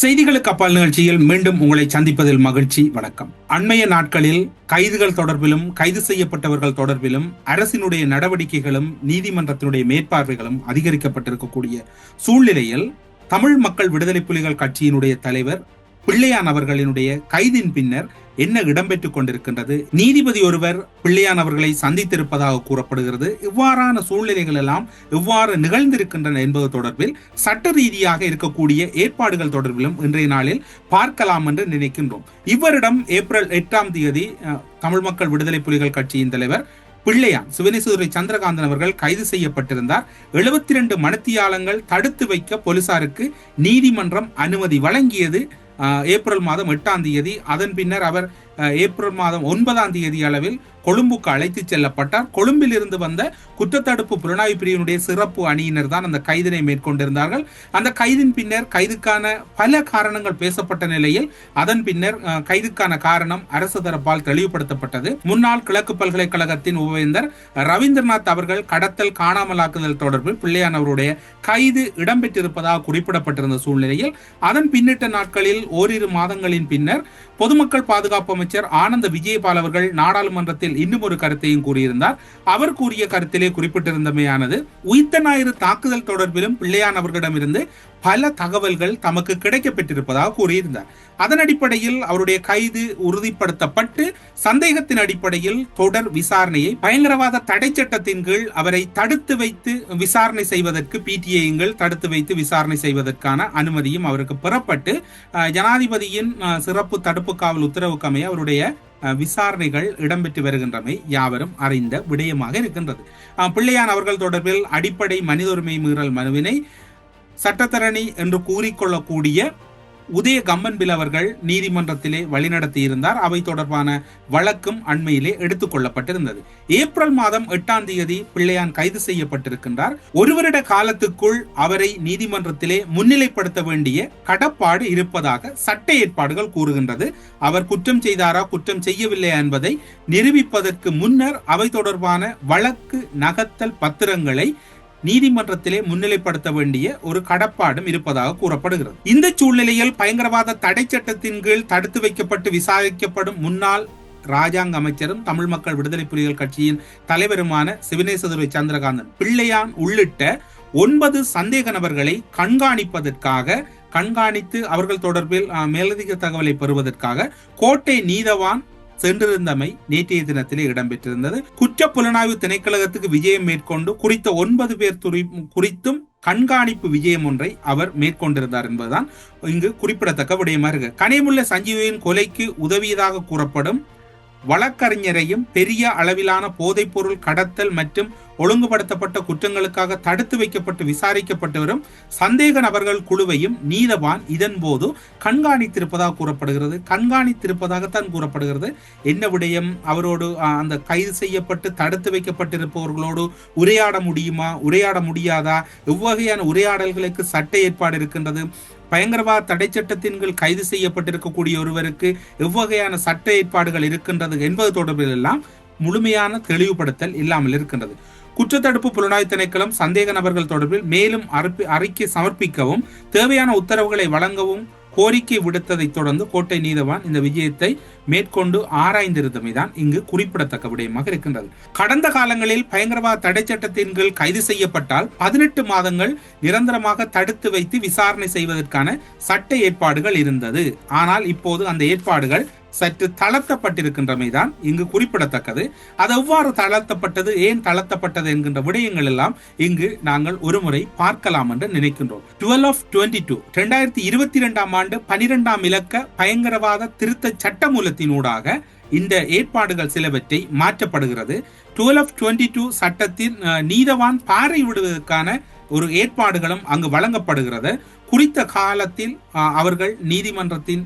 செய்திகளுக்கு அப்பால் நிகழ்ச்சியில் மீண்டும் உங்களை சந்திப்பதில் மகிழ்ச்சி. வணக்கம். அண்மைய நாட்களில் கைதுகள் தொடர்பிலும் கைது செய்யப்பட்டவர்கள் தொடர்பிலும் அரசினுடைய நடவடிக்கைகளும் நீதிமன்றத்தினுடைய மேற்பார்வைகளும் அதிகரிக்கப்பட்டிருக்கக்கூடிய சூழ்நிலையில் தமிழ் மக்கள் விடுதலை புலிகள் கட்சியினுடைய தலைவர் பிள்ளையான் அவர்களினுடைய கைதின் பின்னர் என்ன இடம்பெற்றுக் கொண்டிருக்கின்றது? நீதிபதி ஒருவர் பிள்ளையான் அவர்களை சந்தித்திருப்பதாக கூறப்படுகிறது. இவ்வாறான சூழ்நிலைகள் எல்லாம் எவ்வாறு நிகழ்ந்திருக்கின்றன என்பது தொடர்பில் சட்ட ரீதியாக இருக்கக்கூடிய ஏற்பாடுகள் தொடர்பிலும் இன்றைய நாளில் பார்க்கலாம் என்று நினைக்கின்றோம். இவரிடம் ஏப்ரல் எட்டாம் தேதி அஹ், தமிழ் மக்கள் விடுதலை புலிகள் கட்சியின் தலைவர் பிள்ளையான் சிவனேசுதுரை சந்திரகாந்தன் அவர்கள் கைது செய்யப்பட்டிருந்தார். எழுபத்தி ரெண்டு மணத்தியாலங்கள் தடுத்து வைக்க போலீசாருக்கு நீதிமன்றம் அனுமதி வழங்கியது ஏப்ரல் மாதம் எட்டாம் தேதி அதன் பின்னர் அவர் ஏப்ரல் மாதம் ஒன்பதாம் தேதி அளவில் கொழும்புக்கு அழைத்து செல்லப்பட்டார். கொழும்பில் இருந்து வந்த குற்றத்தடுப்பு புலனாய்வு பிரிவினுடைய சிறப்பு அணியினர் தான் அந்த கைதினை மேற்கொண்டிருந்தார்கள். அந்த கைதின் பின்னர் கைதுக்கான பல காரணங்கள் பேசப்பட்ட நிலையில் அதன் பின்னர் கைதுக்கான காரணம் அரசு தரப்பால் தெளிவுபடுத்தப்பட்டது. முன்னாள் கிழக்கு பல்கலைக்கழகத்தின் உபவேந்தர் ரவீந்திரநாத் அவர்கள் கடத்தல் காணாமலாக்குதல் தொடர்பில் பிள்ளையான் அவருடைய கைது இடம்பெற்றிருப்பதாக குறிப்பிடப்பட்டிருந்த சூழ்நிலையில் அதன் பின்னிட்ட நாட்களில் ஓரிரு மாதங்களின் பின்னர் பொதுமக்கள் பாதுகாப்பு அமைச்சர் ஆனந்த விஜயபால் அவர்கள் நாடாளுமன்றத்தில் இன்னும் ஒரு கருத்தையும் கூறியிருந்தார். அவர் கூறிய கருத்திலே குறிப்பிட்டிருந்தமையானது உயிர்த்த ஞாயிறு தாக்குதல் தொடர்பிலும் பிள்ளையான் அவர்களிடமிருந்து பல தகவல்கள் தமக்கு கிடைக்கப்பெற்றிருப்பதாக கூறியிருந்தார். அதன் அடிப்படையில் அவருடைய கைது உறுதிப்படுத்தப்பட்டு சந்தேகத்தின் அடிப்படையில் தொடர் விசாரணையை பயங்கரவாத தடை சட்டத்தின் கீழ் அவரை தடுத்து வைத்து விசாரணை செய்வதற்கு பிடிஐங்கள் தடுத்து வைத்து விசாரணை செய்வதற்கான அனுமதியும் அவருக்கு பெறப்பட்டு ஜனாதிபதியின் சிறப்பு தடுப்பு காவல் உத்தரவுக்கு அமைய அவருடைய விசாரணைகள் இடம்பெற்று வருகின்றமை யாவரும் அறிந்த விடயமாக இருக்கின்றது. பிள்ளையான் அவர்கள் தொடர்பில் அடிப்படை மனித உரிமை மீறல் மனுவினை சட்டத்தரணி என்று கூறிக்கொள்ளக்கூடிய உதய கம்பன்பில் அவர்கள் நீதிமன்றத்திலே வழிநடத்தியிருந்தார். அவை தொடர்பான வழக்கும் அண்மையிலே எடுத்துக் கொள்ளப்பட்டிருந்தது ஏப்ரல் மாதம் எட்டாம் தேதி பிள்ளையான் கைது செய்யப்பட்டிருக்கின்றார். ஒரு வருட காலத்துக்குள் அவரை நீதிமன்றத்திலே முன்னிலைப்படுத்த வேண்டிய கடப்பாடு இருப்பதாக சட்ட ஏற்பாடுகள் கூறுகின்றது. அவர் குற்றம் செய்தாரா குற்றம் செய்யவில்லை என்பதை நிரூபிப்பதற்கு முன்னர் அவை தொடர்பான வழக்கு நகர்த்தல் பத்திரங்களை நீதிமன்றத்திலே முன்னிலைப்படுத்த வேண்டிய ஒரு கடப்பாடும் இருப்பதாக கூறப்படுகிறது. இந்த சூழ்நிலையில் பயங்கரவாத தடை சட்டத்தின் கீழ் தடுத்து வைக்கப்பட்டு விசாரிக்கப்படும் முன்னாள் ராஜாங்க அமைச்சரும் தமிழ் மக்கள் விடுதலை புலிகள் கட்சியின் தலைவருமான சிவனேசதுரை சந்திரகாந்தன் பிள்ளையான் உள்ளிட்ட ஒன்பது சந்தேக நபர்களை கண்காணிப்பதற்காக கண்காணித்து அவர்கள் தொடர்பில் அஹ், மேலதிக தகவலை பெறுவதற்காக கோட்டை நீதவான் சென்றிருந்தமை நேற்றைய தினத்திலே இடம்பெற்றிருந்தது. குற்ற புலனாய்வு திணைக்களகத்துக்கு விஜயம் மேற்கொண்டு குறித்த ஒன்பது பேர் துறை குறித்தும் கண்காணிப்பு விஜயம் ஒன்றை அவர் மேற்கொண்டிருந்தார் என்பதுதான் இங்கு குறிப்பிடத்தக்க விடயமா இருக்கு. கனிமுள்ள சஞ்சீவியின் கொலைக்கு உதவியதாக கூறப்படும் வழக்கறிஞரையும் பெரிய அளவிலான போதைப்பொருள் கடத்தல் மற்றும் ஒழுங்குபடுத்தப்பட்ட குற்றங்களுக்காக தடுத்து வைக்கப்பட்டு விசாரிக்கப்பட்டு வரும் சந்தேக நபர்கள் குழுவையும் நீதவான் இதன் போது கண்காணித்திருப்பதாக கூறப்படுகிறது. கண்காணித்திருப்பதாகத்தான் கூறப்படுகிறது. என்ன விடயம்? அவரோடு அந்த கைது செய்யப்பட்டு தடுத்து வைக்கப்பட்டிருப்பவர்களோடு உரையாட முடியுமா? உரையாட முடியாதா? எவ்வகையான உரையாடல்களுக்கு சட்ட ஏற்பாடு இருக்கின்றது? பயங்கரவாத தடை சட்டத்தின் கீழ் கைது செய்யப்பட்டிருக்கக்கூடிய ஒருவருக்கு எவ்வகையான சட்ட ஏற்பாடுகள் இருக்கின்றது என்பது தொடர்பில் எல்லாம் முழுமையான தெளிவுபடுத்தல் இல்லாமல் இருக்கின்றது. குற்றத்தடுப்பு புலனாய்வு திணைக்களம் சந்தேக நபர்கள் தொடர்பில் மேலும் அறிக்கை சமர்ப்பிக்கவும் தேவையான உத்தரவுகளை வழங்கவும் கோரிக்கை விடுத்ததைத் தொடர்ந்து கோட்டை நீதவான் இந்த விஜயத்தை மேற்கொண்டு ஆராய்ந்திருந்தமைதான் இங்கு குறிப்பிடத்தக்க விடயமாக இருக்கின்றது. கடந்த காலங்களில் பயங்கரவாத தடை சட்டத்தின் கீழ் கைது செய்யப்பட்டால் பதினெட்டு மாதங்கள் நிரந்தரமாக தடுத்து வைத்து விசாரணை செய்வதற்கான சட்ட ஏற்பாடுகள் இருந்தது. ஆனால் இப்போது அந்த ஏற்பாடுகள் சற்று தளர்த்தப்பட்டிருக்கின்றமைதான் இங்கு குறிப்பிடத்தக்கது. அது எவ்வாறு தளர்த்தப்பட்டது ஏன் தளர்த்தப்பட்டது என்கின்ற விடயங்கள் எல்லாம் இங்கு நாங்கள் ஒருமுறை பார்க்கலாம் என்று நினைக்கின்றோம். டுவெல் ஆஃப் டுவெண்ட்டி டூ ரெண்டாயிரத்தி இருபத்தி ரெண்டாம் ஆண்டு பனிரெண்டாம் இலக்க பயங்கரவாத திருத்த சட்டத்தினூடாக இந்த ஏற்பாடுகள் சிலவற்றை மாற்றப்படுகிறது. டுவெல் ஆஃப் டுவெண்ட்டி டூ சட்டத்தின் நீதவான் பாறை விடுவதற்கான ஒரு ஏற்பாடுகளும் அங்கு வழங்கப்படுகிறது. குறித்த காலத்தில் அவர்கள் நீதிமன்றத்தின்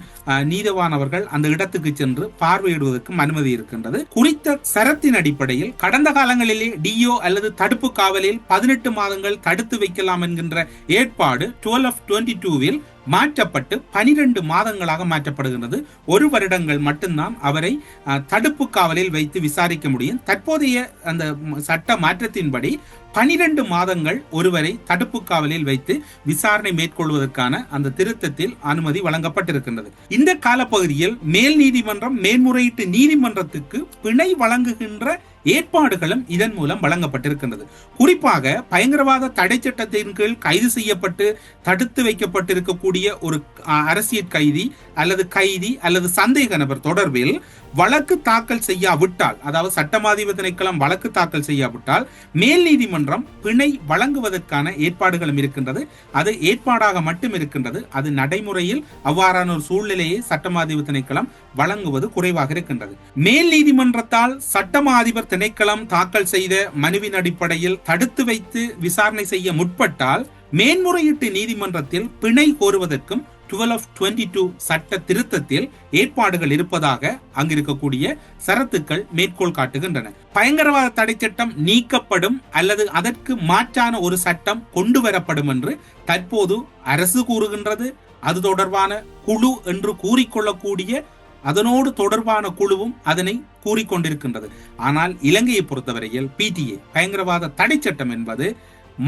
நீதவான் அவர்கள் அந்த இடத்துக்கு சென்று பார்வையிடுவதற்கும் அனுமதி இருக்கின்றது. குறித்த சரத்தின் அடிப்படையில் கடந்த காலங்களிலே டிஓ அல்லது தடுப்பு காவலில் பதினெட்டு மாதங்கள் தடுத்து வைக்கலாம் என்கின்ற ஏற்பாடு டுவெல் ஆஃப் டுவெண்ட்டி டூவில் மாற்றப்பட்டு பனிரெண்டு மாதங்களாக மாற்றப்படுகின்றது. ஒரு வருடங்கள் மட்டும்தான் அவரை தடுப்பு காவலில் வைத்து விசாரிக்க முடியும். தற்போதைய அந்த சட்ட மாற்றத்தின்படி பனிரெண்டு மாதங்கள் ஒருவரை தடுப்பு காவலில் வைத்து விசாரணை மேற்கொள்வதற்கான அந்த திருத்தத்தில் அனுமதி வழங்கப்பட்டிருக்கின்றது. இந்த காலப்பகுதியில் மேல் நீதிமன்றம் மேன்முறையீட்டு நீதிமன்றத்துக்கு பிணை வழங்குகின்ற ஏற்பாடுகளும் இதன் மூலம் வழங்கப்பட்டிருக்கின்றது. குறிப்பாக பயங்கரவாத தடை சட்டத்தின் கீழ் கைது செய்யப்பட்டு தடுத்து வைக்கப்பட்டிருக்கக்கூடிய ஒரு அரசியல் கைதி அல்லது கைதி அல்லது சந்தேக நபர் தொடர்பில் வழக்கு தாக்கல் செய்யாவிட்டால் அதாவது சட்டமாதிப திணைக்களம் வழக்கு தாக்கல் செய்யாவிட்டால் மேல் நீதிமன்றம் பிணை வழங்குவதற்கான ஏற்பாடுகளும் இருக்கின்றது. அது ஏற்பாடாக மட்டும் இருக்கின்றது. அது நடைமுறையில் அவ்வாறான ஒரு சூழ்நிலையை சட்டமாதிப திணைக்களம் வழங்குவது குறைவாக இருக்கின்றது. மேல் நீதிமன்றத்தால் சட்டமாதிபர் திணைக்களம் தாக்கல் செய்த மனுவின் அடிப்படையில் தடுத்து வைத்து விசாரணை செய்ய முற்பட்டால் மேன்முறையீட்டு நீதிமன்றத்தில் பிணை கோருவதற்கும் டுவெல் ஆஃப் டுவெண்ட்டி டூ சட்ட திருத்தத்தில் ஏற்பாடுகள் இருப்பதாக அங்கிருக்கக்கூடிய சரத்துக்கள் மேற்கோள் காட்டுகின்றன. பயங்கரவாத தடை சட்டம் நீக்கப்படும் அல்லது அதற்கு மாற்றான ஒரு சட்டம் கொண்டு வரப்படும் என்று தற்போது அரசு கூறுகின்றது. அது தொடர்பான குழு என்று கூறிக்கொள்ளக்கூடிய அதனோடு தொடர்பான குழுவும் அதனை கூறிக்கொண்டிருக்கின்றது. ஆனால் இலங்கையை பொறுத்தவரையில் பிடிஏ பயங்கரவாத தடை சட்டம் என்பது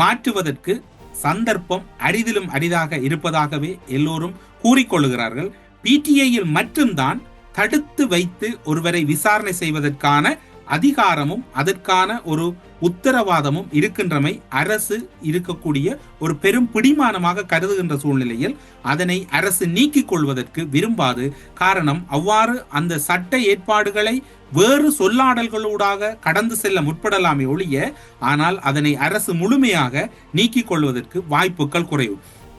மாற்றுவதற்கு சந்தர்ப்பம் அரிதிலும் அரிதாக இருப்பதாகவே எல்லோரும் கூறிக்கொள்ளுகிறார்கள். பிடிஐயில் மட்டும்தான் தடுத்து வைத்து ஒருவரை விசாரணை செய்வதற்கான அதிகாரமும் அதற்கான ஒரு உத்தரவாதமும் இருக்கின்றமை அரசு இருக்கக்கூடிய ஒரு பெரும் பிடிமானமாக கருதுகின்ற சூழ்நிலையில் அதனை அரசு நீக்கிக் கொள்வதற்கு விரும்பாது. காரணம் அவ்வாறு அந்த சட்ட ஏற்பாடுகளை வேறு சொல்லாடல்களூடாக கடந்து செல்ல முற்படலாமே ஒழிய ஆனால் அதனை அரசு முழுமையாக நீக்கிக் கொள்வதற்கு வாய்ப்புகள் குறைவு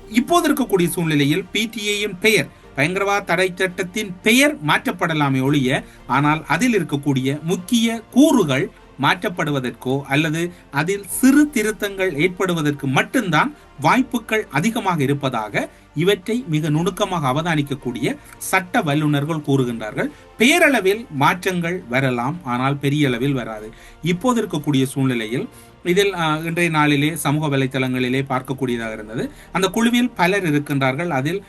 இப்போது இருக்கக்கூடிய சூழ்நிலையில் பிடிஏயின் பெயர் பயங்கரவாத தடை சட்டத்தின் பெயர் மாற்றப்படலாமே ஒழிய ஆனால் அதில் இருக்கக்கூடிய முக்கிய கூறுகள் மாற்றப்படுவதற்கோ அல்லது அதில் சிறு திருத்தங்கள் ஏற்படுவதற்கு மட்டும்தான் வாய்ப்புகள் அதிகமாக இருப்பதாக இவற்றை மிக நுணுக்கமாக அவதானிக்கக்கூடிய சட்ட வல்லுநர்கள் கூறுகின்றார்கள். பேரளவில் மாற்றங்கள் வரலாம் ஆனால் பெரிய அளவில் வராது. இப்போது இருக்கக்கூடிய சூழ்நிலையில் இதில் இன்றைய நாளிலே சமூக வலைத்தளங்களிலே பார்க்கக்கூடியதாக இருந்தது. அந்த குழுவில் பலர் இருக்கின்றார்கள். அதில்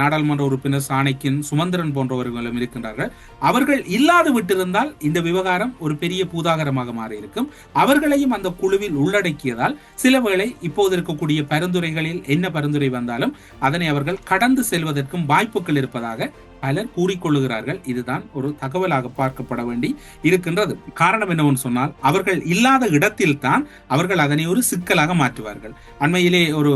நாடாளுமன்ற உறுப்பினர் சாணைக்கின் சுமந்திரன் போன்றவர்களும் இருக்கின்றார்கள். அவர்கள் இல்லாது விட்டிருந்தால் இந்த விவகாரம் ஒரு பெரிய பூதாகரமாக மாறியிருக்கும். அவர்களையும் அந்த குழுவில் உள்ளடக்கியதால் சில வேளை இப்போது இருக்கக்கூடிய பரிந்துரைகளில் என்ன பரிந்துரை வந்தாலும் அதனை அவர்கள் கடந்து செல்வதற்கும் வாய்ப்புகள் இருப்பதாக பலர் கூறிக்கொள்ளுகிறார்கள். இதுதான் ஒரு தகவலாக பார்க்கப்பட வேண்டி இருக்கின்றது. காரணம் என்னவென்று சொன்னால் அவர்கள் இல்லாத இடத்தில்தான் அவர்கள் அதனை ஒரு சிக்கலாக மாற்றுவார்கள். அண்மையிலே ஒரு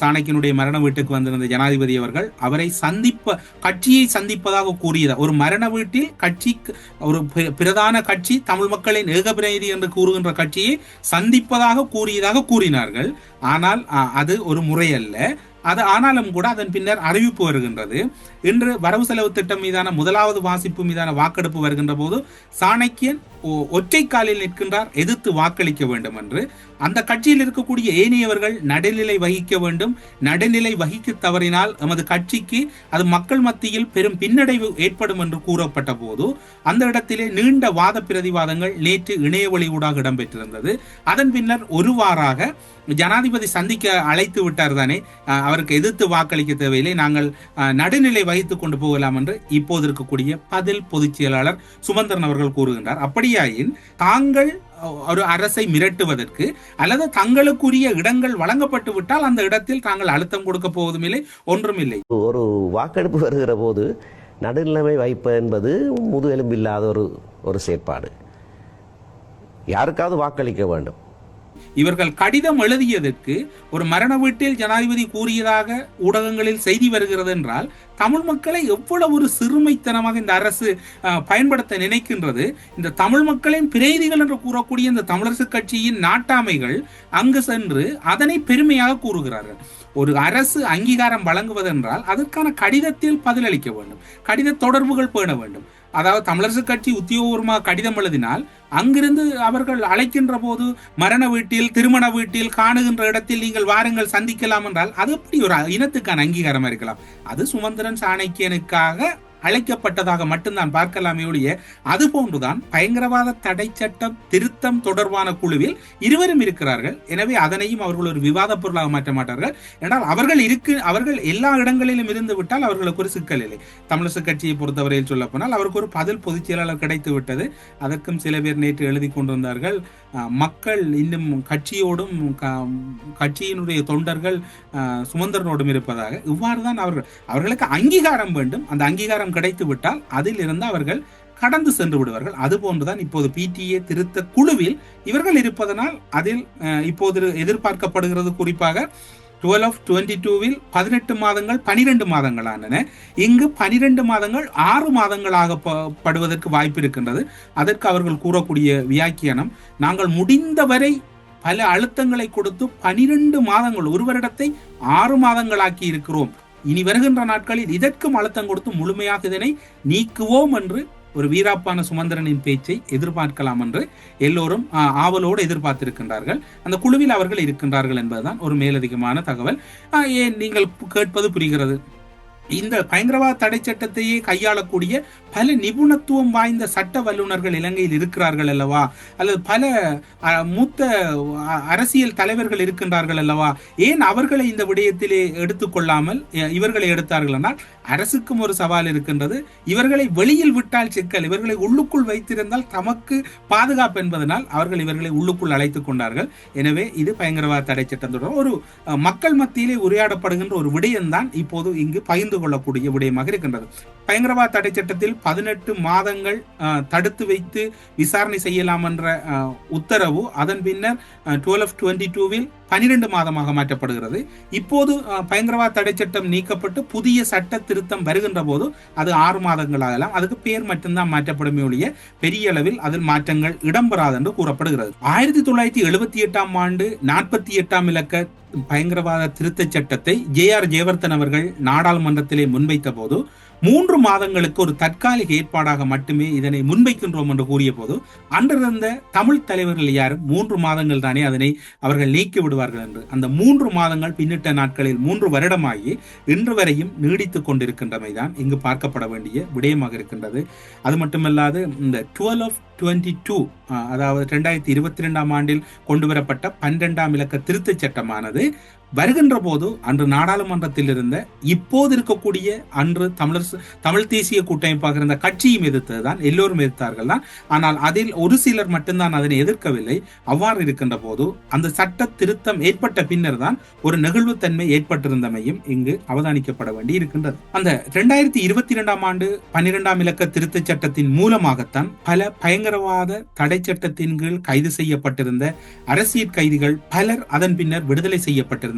சாணக்கியனுடைய மரண வீட்டுக்கு வந்திருந்த ஜனாதிபதி அவர்கள் அவரை சந்திப்ப கட்சியை சந்திப்பதாக கூறியதா ஒரு மரண வீட்டில் கட்சிக்கு ஒரு பிரதான கட்சி தமிழ் மக்களின் ஏகபிரதி என்று கூறுகின்ற கட்சியை சந்திப்பதாக கூறியதாக கூறினார்கள். ஆனால் அது ஒரு முறை அல்ல அது ஆனாலும் கூட அதன் பின்னர் அறிவிப்பு வருகின்றது. இன்று வரவு செலவு திட்டம் மீதான முதலாவது வாசிப்பு மீதான வாக்கெடுப்பு வருகின்ற போது சாணக்கியன் ஒற்றை காலில் நிற்கின்றார் எதிர்த்து வாக்களிக்க வேண்டும் என்று அந்த கட்சியில் இருக்கக்கூடிய ஏனையவர்கள் நடுநிலை வகிக்க வேண்டும். நடுநிலை வகிக்க தவறினால் எமது கட்சிக்கு அது மக்கள் மத்தியில் பெரும் பின்னடைவு ஏற்படும் என்று கூறப்பட்ட போது அந்த இடத்திலே நீண்ட வாத பிரதிவாதங்கள் நேற்று இணையவழி ஊடாக இடம்பெற்றிருந்தது. அதன் பின்னர் ஒருவாறாக ஜனாதிபதி சந்திக்க அழைத்து விட்டார் தானே. அவருக்கு எதிர்த்து வாக்களிக்க தேவையில்லை. நாங்கள் நடுநிலை வகித்துக் கொண்டு போகலாம் என்று இப்போது இருக்கக்கூடிய பதில் பொதுச் செயலாளர் சுமந்திரன் அவர்கள் கூறுகின்றார். அப்படியாயின் தாங்கள் ஒரு அரசை மிரட்டுவதற்கு அல்லது தங்களுக்குரிய இடங்கள் வழங்கப்பட்டு விட்டால் அந்த இடத்தில் தாங்கள் அழுத்தம் கொடுக்க போவதும் இல்லை ஒன்றும் இல்லை. ஒரு வாக்கெடுப்பு வருகிற போது நடுநிலைமை வைப்பு என்பது முதுகெலும்பில்லாத ஒரு ஒரு செயற்பாடு. யாருக்காவது வாக்களிக்க வேண்டும். இவர்கள் கடிதம் எழுதியதற்கு ஒரு மரண வீட்டில் ஜனாதிபதி கூறியதாக ஊடகங்களில் செய்தி வருகிறது என்றால் தமிழ் மக்களை எவ்வளவு ஒரு சிறுமைத்தனமாக இந்த அரசு பயன்படுத்த நினைக்கின்றது. இந்த தமிழ் மக்களின் பிரதிகள் என்று கூறக்கூடிய இந்த தமிழரசு கட்சியின் நாட்டாமைகள் அங்கு சென்று அதனை பெருமையாக கூறுகிறார்கள். ஒரு அரசு அங்கீகாரம் வழங்குவதென்றால் அதற்கான கடிதத்தில் பதிலளிக்க வேண்டும். கடித தொடர்புகள் பேண வேண்டும். அதாவது தமிழரசு கட்சி உத்தியோகபூர்வமாக கடிதம் எழுதினால் அங்கிருந்து அவர்கள் அழைக்கின்ற போது மரண வீட்டில் திருமண வீட்டில் காணுகின்ற இடத்தில் நீங்கள் வாருங்கள் சந்திக்கலாம் என்றால் அது எப்படி ஒரு இனத்துக்கான அங்கீகாரமா இருக்கலாம்? அது சுமந்திரன் சாணக்கியனுக்காக அழைக்கப்பட்டதாக மட்டும்தான் பார்க்கலாமே ஒழிய அது போன்றுதான் பயங்கரவாத தடை சட்டம் திருத்தம் தொடர்பான குழுவில் இருவரும் இருக்கிறார்கள். எனவே அதனையும் அவர்கள் ஒரு விவாத பொருளாக மாற்ற மாட்டார்கள். என்றால் அவர்கள் இருக்கு அவர்கள் எல்லா இடங்களிலும் இருந்து விட்டால் அவர்களுக்கு ஒரு சிக்கல் இல்லை. தமிழரசு கட்சியை பொறுத்தவரையில் சொல்ல போனால் அவருக்கு ஒரு பதில் பொதுச் செயலாளர் கிடைத்து விட்டது. அதற்கும் சில பேர் நேற்று எழுதி கொண்டிருந்தார்கள். மக்கள் இன்னும் கட்சியோடும் க- கட்சியினுடைய தொண்டர்கள் சுமந்திரனோடும் இருப்பதாக. இவ்வாறு தான் அவர்கள் அவர்களுக்கு அங்கீகாரம் வேண்டும். அந்த அங்கீகாரம் கிடைத்து கிடைத்துவிட்டால் அதிலிருந்து அவர்கள் கடந்து சென்று விடுவார்கள். அதுபோன்றுதான் இப்போது பிடிஏ திருத்த குழுவில் இவர்கள் இருப்பதனால் அதில் இப்போது எதிர்பார்க்கப்படுகிறது குறிப்பாக டுவெல் ஆஃப் டுவெண்ட்டி டூவில் பதினெட்டு மாதங்கள் பனிரெண்டு மாதங்கள் ஆனன இங்கு பனிரெண்டு மாதங்கள் ஆறு மாதங்களாக படுவதற்கு வாய்ப்பு இருக்கின்றது. அதற்கு அவர்கள் கூறக்கூடிய வியாக்கியானம் நாங்கள் முடிந்தவரை பல அழுத்தங்களை கொடுத்து பனிரெண்டு மாதங்கள் ஒரு வருடத்தை ஆறு மாதங்களாக்கி இருக்கிறோம். இனி வருகின்ற நாட்களில் இதற்கும் அழுத்தம் கொடுத்து முழுமையாக இதனை நீக்குவோம் என்று ஒரு வீராப்பான சுமந்திரனின் பேச்சை எதிர்பார்க்கலாம் என்று எல்லோரும் ஆவலோடு எதிர்பார்த்திருக்கின்றார்கள். அந்த குழுவில் அவர்கள் இருக்கின்றார்கள் என்பதுதான் ஒரு மேலதிகமான தகவல். ஏன் நீங்கள் கேட்பது புரிகிறது? இந்த பயங்கரவாத தடை சட்டத்தையே கையாளக்கூடிய பல நிபுணத்துவம் வாய்ந்த சட்ட வல்லுநர்கள் இலங்கையில் இருக்கிறார்கள் அல்லவா? அல்லது பல மூத்த அரசியல் தலைவர்கள் இருக்கின்றார்கள் அல்லவா? ஏன் அவர்களை இந்த விடயத்திலே எடுத்துக்கொள்ளாமல் இவர்களை எடுத்தார்கள் என்றால் அரசுக்கும் ஒரு சவால் இருக்கின்றது. இவர்களை வெளியில் விட்டால் சிக்கல். இவர்களை உள்ளுக்குள் வைத்திருந்தால் தமக்கு பாதுகாப்பு என்பதனால் அவர்கள் இவர்களை உள்ளுக்குள் அழைத்துக் கொண்டார்கள். எனவே இது பயங்கரவாத தடை சட்டம் தொடர்பாக ஒரு மக்கள் மத்தியிலே உரையாடப்படுகின்ற ஒரு விடயம்தான் இப்போது இங்கு பகிர்ந்து கொள்ளக்கூடிய விடயமாக இருக்கின்றது. பயங்கரவாத தடை சட்டத்தில் பதினெட்டு மாதங்கள் தடுத்து வைத்து விசாரணை செய்யலாம் என்ற உத்தரவு. அதன் பின்னர் டுவெல் ஆஃப் டுவெண்ட்டி டூவில் பனிரெண்டு மாதமாக மாற்றப்படுகிறது. இப்போது பயங்கரவாத தடை சட்டம் நீக்கப்பட்டு புதிய சட்ட திருத்தம் வருகின்ற போது அது ஆறு மாதங்கள் ஆகலாம். அதுக்கு பேர் மட்டும்தான் மாற்றப்படுமே ஒழிய பெரிய அளவில் அதில் மாற்றங்கள் இடம்பெறாது என்று கூறப்படுகிறது. ஆயிரத்தி தொள்ளாயிரத்தி எழுபத்தி எட்டாம் ஆண்டு நாற்பத்தி எட்டாம் இலக்க பயங்கரவாத திருத்தச் சட்டத்தை ஜே ஆர் ஜெயவர்தன் அவர்கள் நாடாளுமன்றத்திலே முன்வைத்த போது மூன்று மாதங்களுக்கு ஒரு தற்காலிக ஏற்பாடாக மட்டுமே இதனை முன்வைக்கின்றோம் என்று கூறிய போது அன்றிருந்த தமிழ் தலைவர்கள் யாரும் மூன்று மாதங்கள் தானே அதனை அவர்கள் நீக்கி விடுவார்கள் என்று. அந்த மூன்று மாதங்கள் பின்னிட்ட நாட்களில் மூன்று வருடமாகி இன்று வரையும் நீடித்துக் கொண்டிருக்கின்றமை தான் இங்கு பார்க்கப்பட வேண்டிய விடயமாக இருக்கின்றது. அது மட்டுமல்லாது இந்த டுவெல் ஆஃப் டுவெண்ட்டி டூ அதாவது ரெண்டாயிரத்தி இருபத்தி ரெண்டாம் ஆண்டில் கொண்டு வரப்பட்ட பன்னிரெண்டாம் இலக்க திருத்தச் சட்டமானது வருகின்ற போது அன்று நாடாளுமன்றத்தில் இருந்த இப்போது இருக்கக்கூடிய அன்று தமிழர் தமிழ் தேசிய கூட்டமைப்பாக இருந்த கட்சியும் எதிர்த்தது தான் எல்லோரும் எதிர்த்தார்கள் தான் ஆனால் அதில் ஒரு சிலர் மட்டும்தான் அதனை எதிர்க்கவில்லை. அவ்வாறு இருக்கின்ற போது அந்த சட்ட திருத்தம் ஏற்பட்ட பின்னர் தான் ஒரு நெகிழ்வுத்தன்மை ஏற்பட்டிருந்தமையும் இங்கு அவதானிக்கப்பட வேண்டி இருக்கின்றது. அந்த இரண்டாயிரத்தி இருபத்தி இரண்டாம் ஆண்டு பன்னிரெண்டாம் இலக்க திருத்தச் சட்டத்தின் மூலமாகத்தான் பல பயங்கரவாத தடை சட்டத்தின் கீழ் கைது செய்யப்பட்டிருந்த அரசியல் கைதிகள் பலர் அதன் பின்னர் விடுதலை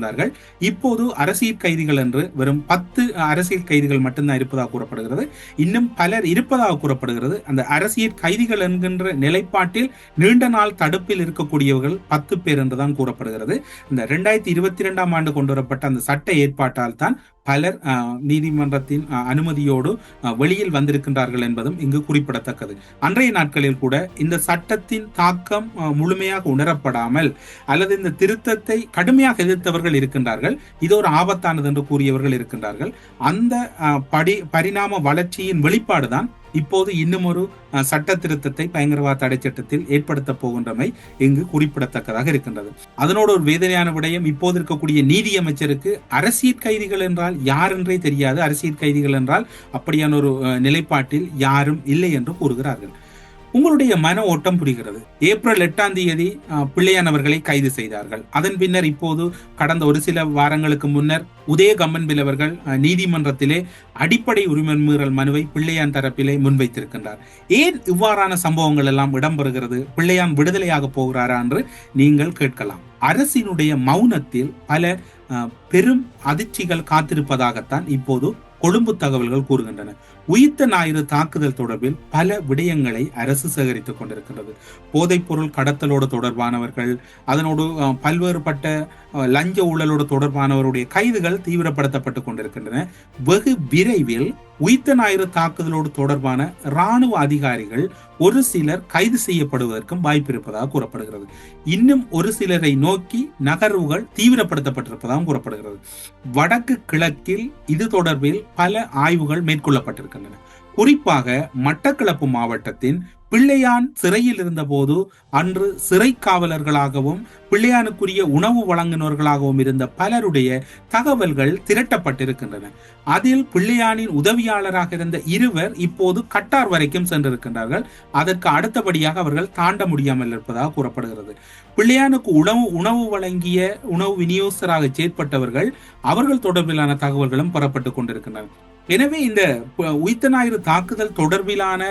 இருந்தார்கள் இப்போது அரசியல் கைதிகள் என்று வெறும் பத்து அரசியல் கைதிகள் மட்டும்தான் இருப்பதாக கூறப்படுகிறது. இன்னும் பலர் இருப்பதாக கூறப்படுகிறது. அந்த அரசியல் கைதிகள் என்கின்ற நிலைப்பாட்டில் நீண்ட நாள் தடுப்பில் இருக்கக்கூடியவர்கள் பத்து பேர் என்றுதான் கூறப்படுகிறது. இந்த இரண்டாயிரத்தி இருபத்தி இரண்டாம் ஆண்டு கொண்டு வரப்பட்ட அந்த சட்ட ஏற்பாட்டால் தான் பலர் நீதிமன்றத்தின் அனுமதியோடு வெளியில் வந்திருக்கின்றார்கள் என்பதும் இங்கு குறிப்பிடத்தக்கது. அன்றைய நாட்களில் கூட இந்த சட்டத்தின் தாக்கம் முழுமையாக உணரப்படாமல் அல்லது இந்த திருத்தத்தை கடுமையாக எதிர்த்தவர்கள் இருக்கின்றார்கள். இது ஒரு ஆபத்தானது என்று கூறியவர்கள் இருக்கின்றார்கள். அந்த படி பரிணாம வளர்ச்சியின் வெளிப்பாடுதான் இப்போது இன்னும் ஒரு சட்ட திருத்தத்தை பயங்கரவாத தடை சட்டத்தில் ஏற்படுத்த போகின்றமை இங்கு குறிப்பிடத்தக்கதாக இருக்கின்றது. அதனோடு ஒரு வேதனையான விடயம் இப்போது இருக்கக்கூடிய நீதி அமைச்சருக்கு அரசியல் கைதிகள் என்றால் யார் என்றே தெரியாது. அரசியல் கைதிகள் என்றால் அப்படியான ஒரு நிலைப்பாட்டில் யாரும் இல்லை என்று கூறுகிறார்கள். உங்களுடைய மன ஓட்டம் புரிகிறது. ஏப்ரல் எட்டாம் தேதி பிள்ளையானவர்களை கைது செய்தார்கள். அதன் பின்னர் இப்போது கடந்த ஒரு சில வாரங்களுக்கு முன்னர் உதய கம்மன்பில் அவர்கள் நீதிமன்றத்திலே அடிப்படை உரிமை மீறல் மனுவை பிள்ளையான் தரப்பிலே முன்வைத்திருக்கின்றார். ஏன் இவ்வாறான சம்பவங்கள் எல்லாம் இடம்பெறுகிறது? பிள்ளையான் விடுதலையாக போகிறாரா என்று நீங்கள் கேட்கலாம். அரசினுடைய மௌனத்தில் பல அஹ், பெரும் அதிர்ச்சிகள் காத்திருப்பதாகத்தான் இப்போது கொழும்பு தகவல்கள் கூறுகின்றன. உயிர்த்த ஞாயிறு தாக்குதல் தொடர்பில் பல விடயங்களை அரசு சேகரித்துக் கொண்டிருக்கின்றது. போதைப் பொருள் கடத்தலோடு தொடர்பானவர்கள் அதனோடு பல்வேறுபட்ட லஞ்ச ஊழலோடு தொடர்பானவருடைய கைதுகள் தீவிரப்படுத்தப்பட்டுக் கொண்டிருக்கின்றன. வெகு விரைவில் உயிர்த்த ஞாயிறு தாக்குதலோடு தொடர்பான இராணுவ அதிகாரிகள் ஒரு சிலர் கைது செய்யப்படுவதற்கும் வாய்ப்பு இருப்பதாக கூறப்படுகிறது. இன்னும் ஒரு சிலரை நோக்கி நகர்வுகள் தீவிரப்படுத்தப்பட்டிருப்பதாகவும் கூறப்படுகிறது. வடக்கு கிழக்கில் இது தொடர்பில் பல ஆய்வுகள் இருக்கின்றன குறிப்பாக மட்டக்களப்பு மாவட்டத்தின் பிள்ளையான் சிறையில் இருந்தபோது அன்று சிறை காவலர்களாகவும் பிள்ளையானுக்குரிய உணவு வழங்குனவர்களாகவும் இருந்த பலருடைய தகவல்கள் திரட்டப்பட்டிருக்கின்றன. அதில் பிள்ளையானின் உதவியாளராக இருந்த இருவர் இப்போது கட்டார் வரைக்கும் சென்றிருக்கின்றார்கள். அதற்கு அடுத்தபடியாக அவர்கள் தாண்ட முடியாமல் இருப்பதாக கூறப்படுகிறது. பிள்ளையானுக்கு உணவு உணவு வழங்கிய உணவு விநியோகஸ்தராக செயற்பட்டவர்கள் அவர்கள் தொடர்பிலான தகவல்களும் பெறப்பட்டுக் கொண்டிருக்கின்றன. எனவே இந்த ப- உயிர்த்த ஞாயிறு தாக்குதல் தொடர்பிலான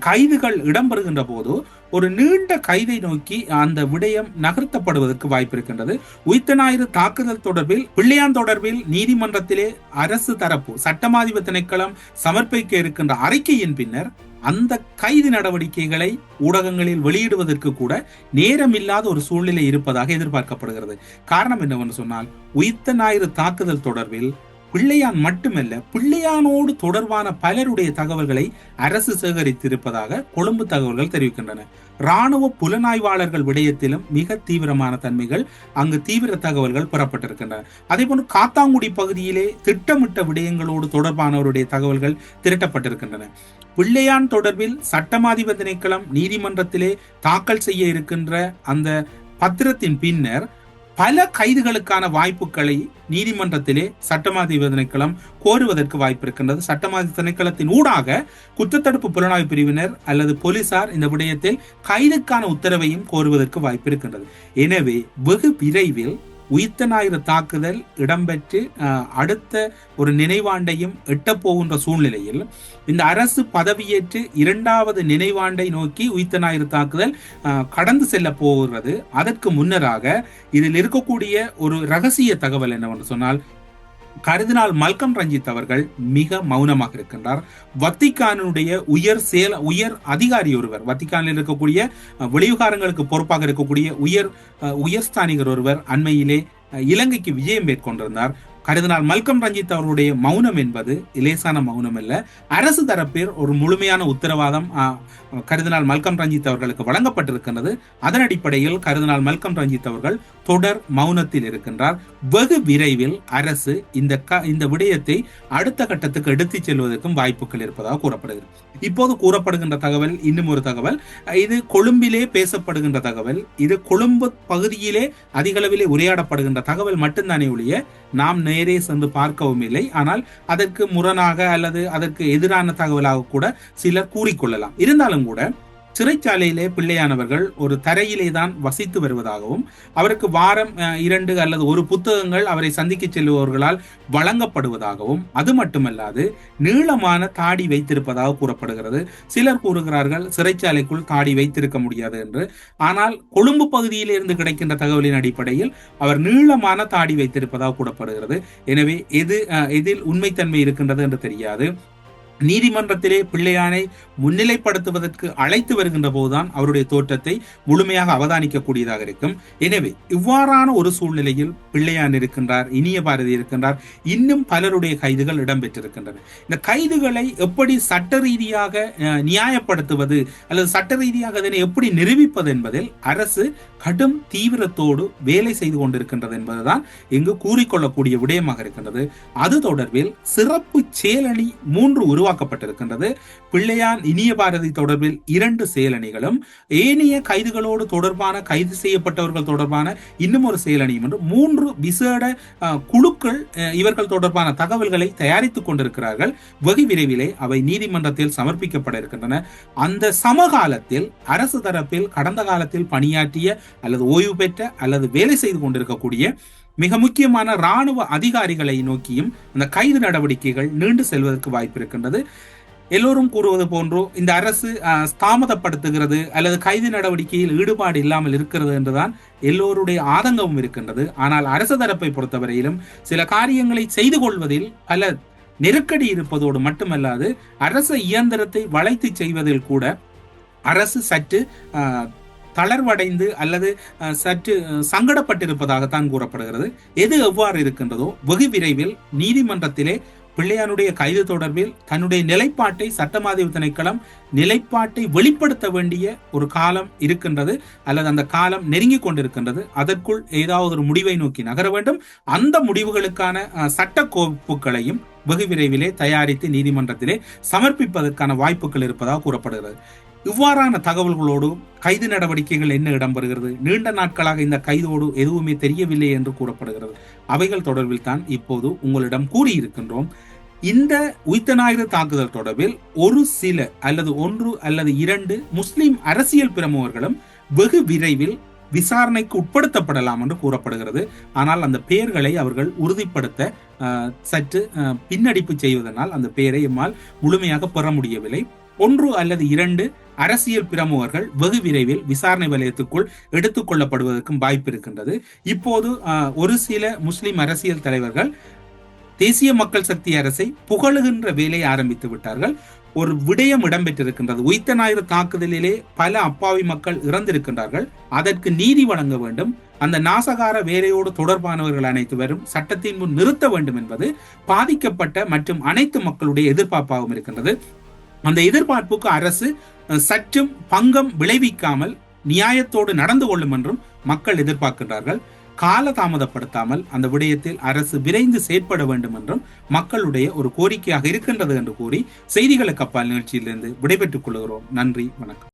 கைதுகள் இடம்பெறுகின்ற போது ஒரு நீண்ட கைதை நோக்கி அந்த விடயம் நகர்த்தப்படுவதற்கு வாய்ப்பு இருக்கின்றது உயிர்த்த ஞாயிறு தாக்குதல் தொடர்பில் பிள்ளையான் தொடர்பில் நீதிமன்றத்திலே அரசு தரப்பு சட்டமாதிப திணைக்களம் சமர்ப்பிக்க இருக்கின்ற அறிக்கையின் பின்னர் அந்த கைது நடவடிக்கைகளை ஊடகங்களில் வெளியிடுவதற்கு கூட நேரமில்லாத ஒரு சூழ்நிலை இருப்பதாக எதிர்பார்க்கப்படுகிறது. காரணம் என்னவென்று சொன்னால் உயிர்த்த ஞாயிறு தாக்குதல் தொடர்பில் பிள்ளையான் மட்டுமல்ல பிள்ளையானோடு தொடர்பான பலருடைய தகவல்களை அரசு சேகரித்திருப்பதாக கொழும்பு தகவல்கள் தெரிவிக்கின்றன. இராணுவ புலனாய்வாளர்கள் விடயத்திலும் மிக தீவிரமான தன்மைகள் அங்கு தீவிர தகவல்கள் பெறப்பட்டிருக்கின்றன. அதே போன்று காத்தாங்குடி பகுதியிலே திட்டமிட்ட விடயங்களோடு தொடர்பானவருடைய தகவல்கள் திரட்டப்பட்டிருக்கின்றன. பிள்ளையான் தொடர்பில் சட்டமாதிபதி திணைக்களம் நீதிமன்றத்திலே தாக்கல் செய்ய இருக்கின்ற அந்த பத்திரத்தின் பின்னர் பல கைதுகளுக்கான வாய்ப்புகளை நீதிமன்றத்திலே சட்டமாதி திணைக்களம் கோருவதற்கு வாய்ப்பு இருக்கின்றது சட்டமாதி திணைக்களத்தின் ஊடாக குற்றத்தடுப்பு புலனாய்வு பிரிவினர் அல்லது போலீசார் இந்த விடயத்தில் கைதுக்கான உத்தரவையும் கோருவதற்கு வாய்ப்பு இருக்கின்றது எனவே வெகு விரைவில் உயிர்த்த ஞாயிறு தாக்குதல் இடம்பெற்று அடுத்த ஒரு நினைவாண்டையும் எட்டப்போகின்ற சூழ்நிலையில் இந்த அரசு பதவியேற்று இரண்டாவது நினைவாண்டை நோக்கி உயிர்த்த ஞாயிறு தாக்குதல் அஹ், கடந்து செல்ல போகிறது. அதற்கு முன்னராக இதில் இருக்கக்கூடிய ஒரு ரகசிய தகவல் என்னவென்று சொன்னால் கருதினால் மல்கம் ரஞ்சித் அவர்கள் மிக மௌனமாக இருக்கின்றார். வத்திக்கானுடைய உயர் சேல உயர் அதிகாரி ஒருவர் வத்திக்கானில் இருக்கக்கூடிய அஹ், பொறுப்பாக இருக்கக்கூடிய உயர் அஹ், உயர்ஸ்தானிகர் ஒருவர் அண்மையிலே இலங்கைக்கு விஜயம் மேற்கொண்டிருந்தார். கருதினால் மல்கம் ரஞ்சித் அவருடைய மௌனம் என்பது இலேசான மௌனம் அல்ல. அரசு தரப்பில் ஒரு முழுமையான உத்தரவாதம் கருதினால் மல்கம் ரஞ்சித் அவர்களுக்கு வழங்கப்பட்டிருக்கின்றது. அதன் அடிப்படையில் கருதினால் மல்கம் ரஞ்சித் அவர்கள் தொடர் மௌனத்தில் இருக்கின்றார். வெகு விரைவில் அரசு இந்த க- இந்த விடயத்தை அடுத்த கட்டத்துக்கு எடுத்துச் செல்வதற்கும் வாய்ப்புகள் இருப்பதாக கூறப்படுகிறது. இப்போது கூறப்படுகின்ற தகவல் இன்னும் ஒரு தகவல். இது கொழும்பிலே பேசப்படுகின்ற தகவல். இது கொழும்பு பகுதியிலே அதிகளவிலே உரையாடப்படுகின்ற தகவல் மட்டும்தானே ஒழிய நாம் நேரே சென்று பார்க்கவும் இல்லை. ஆனால் அதற்கு முரணாக அல்லது அதற்கு எதிரான தகவலாக கூட சிலர் கூறிக்கொள்ளலாம். இருந்தாலும் கூட சிறைச்சாலையிலே பிள்ளையானவர்கள் ஒரு தரையிலே தான் வசித்து வருவதாகவும் அவருக்கு வாரம் இரண்டு அல்லது ஒரு புத்தகங்கள் அவரை சந்திக்க செல்பவர்களால் வழங்கப்படுவதாகவும் அது மட்டுமல்லாது நீளமான தாடி வைத்திருப்பதாக கூறப்படுகிறது. சிலர் கூறுகிறார்கள் சிறைச்சாலைக்குள் தாடி வைத்திருக்க முடியாது என்று. ஆனால் கொழும்பு பகுதியில் இருந்து கிடைக்கின்ற தகவலின் அடிப்படையில் அவர் நீளமான தாடி வைத்திருப்பதாக கூறப்படுகிறது. எனவே எது அஹ், எதில் உண்மைத்தன்மை இருக்கின்றது என்று தெரியாது. நீதிமன்றத்திலே பிள்ளையானை முன்னிலைப்படுத்துவதற்கு அழைத்து வருகின்ற போதுதான் அவருடைய தோற்றத்தை முழுமையாக அவதானிக்கக்கூடியதாக இருக்கும். எனவே இவ்வாறான ஒரு சூழ்நிலையில் பிள்ளையான் இருக்கின்றார் இனிய பாரதி இருக்கின்றார் இன்னும் பலருடைய கைதுகள் இடம்பெற்றிருக்கின்றன. இந்த கைதுகளை எப்படி சட்ட ரீதியாக அஹ், நியாயப்படுத்துவது அல்லது சட்ட ரீதியாக அதனை எப்படி நிரூபிப்பது என்பதில் அரசு கடும் தீவிரத்தோடு வேலை செய்து கொண்டிருக்கின்றது என்பதுதான் இங்கு கூறிக்கொள்ளக்கூடிய விடயமாக இருக்கின்றது. அது தொடர்பில் சிறப்பு செயலணி மூன்று உருவாக்கப்பட்டிருக்கின்றது. பிள்ளையான் இனிய பாரதி தொடர்பில் இரண்டு செயலணிகளும் ஏனைய கைதுகளோடு தொடர்பான கைது செய்யப்பட்டவர்கள் தொடர்பான இன்னும் ஒரு செயலணியும் என்று மூன்று விசேட குழுக்கள் இவர்கள் தொடர்பான தகவல்களை தயாரித்துக் கொண்டிருக்கிறார்கள். வெகு விரைவிலே அவை நீதிமன்றத்தில் சமர்ப்பிக்கப்பட இருக்கின்றன. அந்த சமகாலத்தில் அரசு தரப்பில் கடந்த காலத்தில் பணியாற்றிய அல்லது ஓய்வு பெற்ற அல்லது வேலை செய்து கொண்டிருக்கக்கூடிய மிக முக்கியமான ராணுவ அதிகாரிகளை நோக்கியும் அந்த கைது நடவடிக்கைகள் நீண்டு செல்வதற்கு வாய்ப்பு இருக்கின்றது. எல்லோரும் கூறுவது போன்றோ இந்த அரசு தாமதப்படுத்துகிறது அல்லது கைது நடவடிக்கையில் ஈடுபாடு இல்லாமல் இருக்கிறது என்றுதான் எல்லோருடைய ஆதங்கமும் இருக்கின்றது. ஆனால் அரசு தரப்பை பொறுத்தவரையிலும் சில காரியங்களை செய்து கொள்வதில் பல நெருக்கடி இருப்பதோடு மட்டுமல்லாது அரச இயந்திரத்தை வளைத்து செய்வதில் கூட அரசு சற்று தளர்வடைந்து அல்லது சற்று சங்கடப்பட்டிருப்பதாகத்தான் கூறப்படுகிறது. எது எவ்வாறு இருக்கின்றதோ வெகு விரைவில் நீதிமன்றத்திலே பிள்ளையானுடைய கைது தொடர்பில் தன்னுடைய நிலைப்பாட்டை சட்டமாதிவு திணைக்களம் நிலைப்பாட்டை வெளிப்படுத்த வேண்டிய ஒரு காலம் இருக்கின்றது அல்லது அந்த காலம் நெருங்கி கொண்டிருக்கின்றது. அதற்குள் ஏதாவது ஒரு முடிவை நோக்கி நகர வேண்டும். அந்த முடிவுகளுக்கான சட்ட கோப்புகளையும் வெகு விரைவிலே தயாரித்து நீதிமன்றத்திலே சமர்ப்பிப்பதற்கான வாய்ப்புகள் இருப்பதாக கூறப்படுகிறது. இவ்வாறான தகவல்களோடு கைது நடவடிக்கைகள் என்ன இடம்பெறுகிறது? நீண்ட நாட்களாக இந்த கைதோடு எதுவுமே தெரியவில்லை என்று கூறப்படுகிறது. அவைகள் தொடர்பில் தான் இப்போது உங்களிடம் கூறியிருக்கின்றோம். இந்த உயிர்த்த ஞாயிறு தாக்குதல் தொடர்பில் ஒரு சில அல்லது ஒன்று அல்லது இரண்டு முஸ்லிம் அரசியல் பிரமுகர்களும் வெகு விரைவில் விசாரணைக்கு உட்படுத்தப்படலாம் என்று கூறப்படுகிறது. ஆனால் அந்த பெயர்களை அவர்கள் உறுதிப்படுத்த சற்று பின்னடிப்பு செய்வதனால் அந்த பெயரை எம்மால் முழுமையாக பெற முடியவில்லை. ஒன்று அல்லது இரண்டு அரசியல் பிரமுகர்கள் வெகு விரைவில் விசாரணை வலயத்துக்குள் எடுத்துக் கொள்ளப்படுவதற்கும் வாய்ப்பு இருக்கின்றது இப்போது ஒரு சில முஸ்லிம் அரசியல் தலைவர்கள் தேசிய மக்கள் சக்தி அரசை புகழுகின்ற வேலையை ஆரம்பித்து விட்டார்கள். ஒரு விடயம் இடம்பெற்றிருக்கின்றது. உயிர்த்த ஞாயிறு தாக்குதலிலே பல அப்பாவி மக்கள் இறந்திருக்கின்றார்கள். அதற்கு நீதி வழங்க வேண்டும். அந்த நாசகார வேலையோடு தொடர்பானவர்கள் அனைத்து வரும் சட்டத்தின் முன் நிறுத்த வேண்டும் என்பது பாதிக்கப்பட்ட மற்றும் அனைத்து மக்களுடைய எதிர்பார்ப்பாகவும் இருக்கின்றது. அந்த எதிர்பார்ப்புக்கு அரசு சற்றும் பங்கம் விளைவிக்காமல் நியாயத்தோடு நடந்து கொள்ளும் என்றும் மக்கள் எதிர்பார்க்கின்றார்கள். கால தாமதப்படுத்தாமல் அந்த விடயத்தில் அரசு விரைந்து செயற்பட வேண்டும் என்றும் மக்களுடைய ஒரு கோரிக்கையாக இருக்கின்றது என்று கூறி செய்திகளுக்கு அப்பால் நிகழ்ச்சியிலிருந்து விடைபெற்றுக் கொள்கிறோம். நன்றி வணக்கம்.